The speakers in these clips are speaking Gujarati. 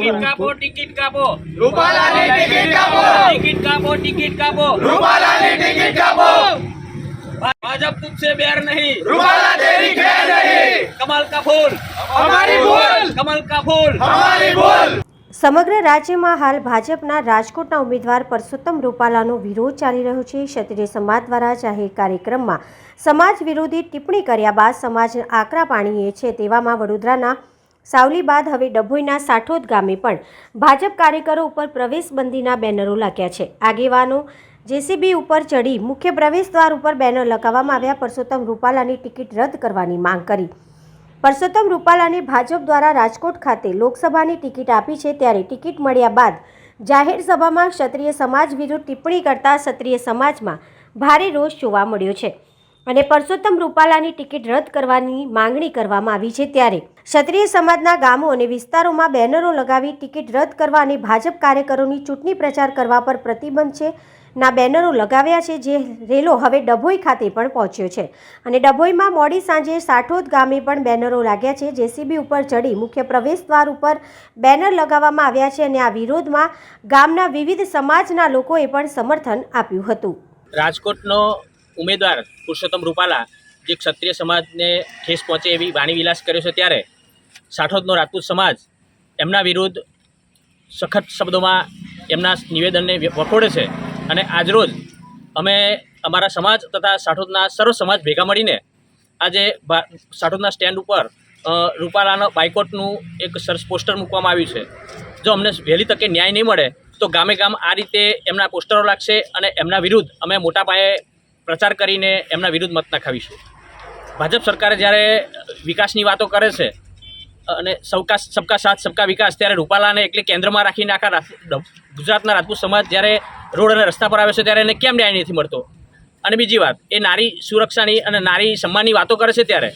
કાપો ટિકિટ કાપો રૂપાલાની ટિકિટ કાપો ટિકિટ કાપો ટિકિટ કાપો રૂપાલાની ટિકિટ કાપો ભાજપ तुझसे बैर नहीं રૂપાલા તેરી ખેર નહીં कमल का फूल અમારી ભૂલ कमल का फूल અમારી ભૂલ સમગ્ર રાજ્યમાં હાલ ભાજપના રાજકોટના ઉમેદવાર પરસોત્તમ રૂપાલાનો વિરોધ ચાલી રહ્યો છે ક્ષત્રિય સમાજ દ્વારા જાહેર કાર્યક્રમમાં સમાજ વિરોધી ટિપ્પણી કર્યા બાદ સમાજ આકરા પાણીએ છે તેવામાં વડોદરાના સાવલી બાદ હવે ડભોઈના સાઠોદ ગામે પણ ભાજપ કાર્યકરો ઉપર પ્રવેશબંધીના બેનરો લાગ્યા છે. આગેવાનો જેસીબી ઉપર ચડી મુખ્ય પ્રવેશ દ્વાર ઉપર બેનર લગાવવામાં આવ્યા. પરસોત્તમ રૂપાલાની ટિકિટ રદ કરવાની માંગ કરી. પરસોત્તમ રૂપાલાને ભાજપ દ્વારા રાજકોટ ખાતે લોકસભાની ટિકિટ આપી છે. ત્યારે ટિકિટ મળ્યા બાદ જાહેર સભામાં ક્ષત્રિય સમાજ વિરુદ્ધ ટિપ્પણી કરતા ક્ષત્રિય સમાજમાં ભારે રોષ જોવા મળ્યો છે. અને પરસોત્તમ રૂપાલાની ટિકિટ રદ કરવાની માંગણી કરવામાં આવી છે ત્યારે ક્ષત્રિય સમાજના ગામો અને વિસ્તારોમાં બેનરો લગાવી ટિકિટ રદ કરવા અને ભાજપ કાર્યકરોની ચૂંટણી પ્રચાર કરવા પર પ્રતિબંધ છે. ના બેનરો લગાવ્યા છે જે રેલો હવે ડભોઈ ખાતે પણ પહોંચ્યો છે. અને ડભોઈમાં મોડી સાંજે સાઠોદ ગામે પણ બેનરો લાગ્યા છે. જેસીબી ઉપર ચડી મુખ્ય પ્રવેશ દ્વાર ઉપર બેનર લગાવવામાં આવ્યા છે અને આ વિરોધમાં ગામના વિવિધ સમાજના લોકોએ પણ સમર્થન આપ્યું હતું. રાજકોટનો ઉમેદવાર પુરુષોત્તમ રૂપાલા જે ક્ષત્રિય સમાજને ઠેસ પહોંચે એવી વાણી વિલાસ કર્યો છે ત્યારે સાઠોદનો રાજપૂત સમાજ એમના વિરુદ્ધ સખત શબ્દોમાં એમના નિવેદનને વખોડે છે અને આજરોજ અમે અમારા સમાજ તથા સાઠોદના સર્વ સમાજ ભેગા મળીને આજે સાઠોદના સ્ટેન્ડ ઉપર રૂપાલાના બાયકોટનું એક સરસ પોસ્ટર મૂકવામાં આવ્યું છે. જો અમને વહેલી તકે ન્યાય નહીં મળે તો ગામે ગામ આ રીતે એમના પોસ્ટરો લાગશે અને એમના વિરુદ્ધ અમે મોટા પાયે પ્રચાર કરીને એમના વિરુદ્ધ મત નખાવીશું. ભાજપ સરકારે જ્યારે વિકાસની વાતો કરે છે, અને સૌકા સબકા સાથ, સબકા વિકાસ, ત્યારે રૂપાલાને એટલે કેન્દ્રમાં રાખીને આખા ગુજરાતના રાજપૂત સમાજ જ્યારે રોડ અને રસ્તા પર આવે છે, ત્યારે એને કેમ ન્યાય નથી મળતો? અને બીજી વાત, એ નારી સુરક્ષાની અને નારી સન્માનની વાતો કરે છે ત્યારે,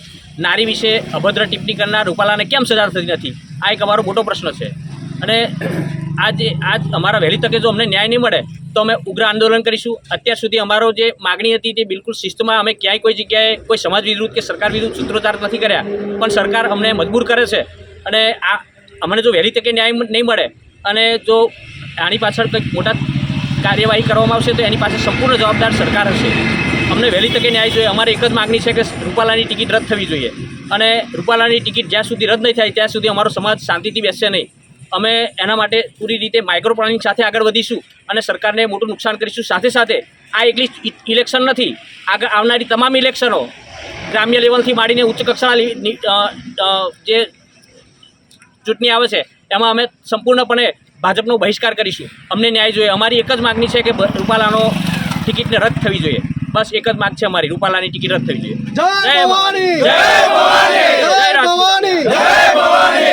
નારી વિશે અભદ્ર ટિપ્પણી કરનાર રૂપાલાને કેમ સજા થતી નથી? આ એક અમારો મોટો પ્રશ્ન છે. અને આજ આજ અમારા વહેલી તકે જો અમને ન્યાય નહીં મળે તો અમે ઉગ્ર આંદોલન કરીશું. અત્યાર સુધી અમારો જે માગણી હતી તે બિલકુલ શિસ્તમાં અમે ક્યાંય કોઈ જગ્યાએ કોઈ સમાજ વિરુદ્ધ કે સરકાર વિરુદ્ધ સૂત્રોચ્ચાર નથી કર્યા. પણ સરકાર અમને મજબૂર કરે છે. અને આ અમને જો વહેલી તકે ન્યાય નહીં મળે અને જો આની પાછળ કંઈક મોટા કાર્યવાહી કરવામાં આવશે તો એની પાછળ સંપૂર્ણ જવાબદાર સરકાર હશે. અમને વહેલી તકે ન્યાય જોઈએ. અમારે એક જ માગણી છે કે રૂપાલાની ટિકિટ રદ થવી જોઈએ. અને રૂપાલાની ટિકિટ જ્યાં સુધી રદ નહીં થાય ત્યાં સુધી અમારો સમાજ શાંતિથી બેસશે નહીં. અમે એના માટે પૂરી રીતે માઇક્રો પ્લાનિંગ સાથે આગળ વધીશું અને સરકારને મોટું નુકસાન કરીશું. સાથે સાથે આ એકલી ઇલેક્શન નથી. આગળ આવનારી તમામ ઇલેક્શનો ગ્રામ્ય લેવલથી માંડીને ઉચ્ચ કક્ષાના જે ચૂંટણી આવે છે એમાં અમે સંપૂર્ણપણે ભાજપનો બહિષ્કાર કરીશું. અમને ન્યાય જોઈએ. અમારી એક જ માગણી છે કે રૂપાલાનો ટિકિટને રદ થવી જોઈએ. બસ એક જ માગ છે અમારી. રૂપાલાની ટિકિટ રદ થવી જોઈએ. જય ભવાની! જય ભવાની! જય ભવાની! જય ભવાની!